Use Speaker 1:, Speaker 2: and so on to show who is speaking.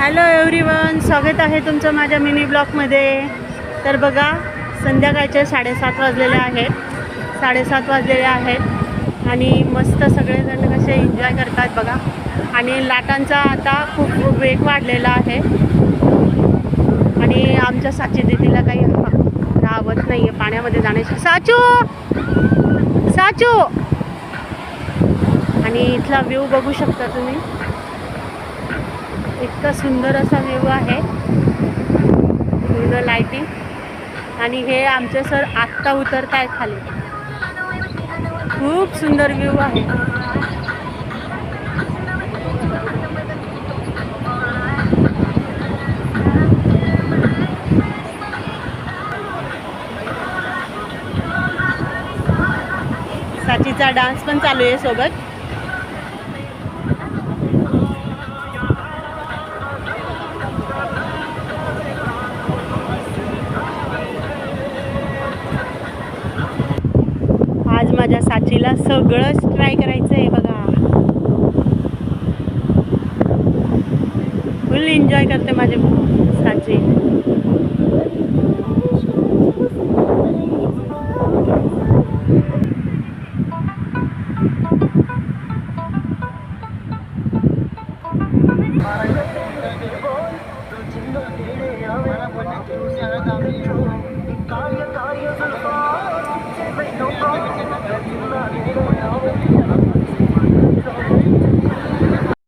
Speaker 1: Hello everyone स्वागत आहे तुमचं माझ्या मिनी ब्लॉकमध्ये तर बघा संध्याकाळचे साडेसात वाजलेले आहेत. साडेसात वाजलेले आहेत. आणि मस्त सगळेजण कसे एन्जॉय करतात बघा. आणि लाटांचा आता खूप वेग वाढलेला आहे. आणि आमच्या साची दिदीला काही राहत नाही आहे पाण्यामध्ये जाण्याची. साचू! साचू! आणि इथला व्ह्यू बघू शकता तुम्ही. इतका सुंदर असा व्ह्यू आहे. पूर्ण लाईटिंग आणि हे आमचे सर आत्ता उतरत आहे खाली. खूप सुंदर व्ह्यू आहे. साचीचा डान्स पण चालू आहे सोबत. माझ्या साचीला सगळंच ट्राय करायचं आहे बघा. फुल एन्जॉय करते माझे साची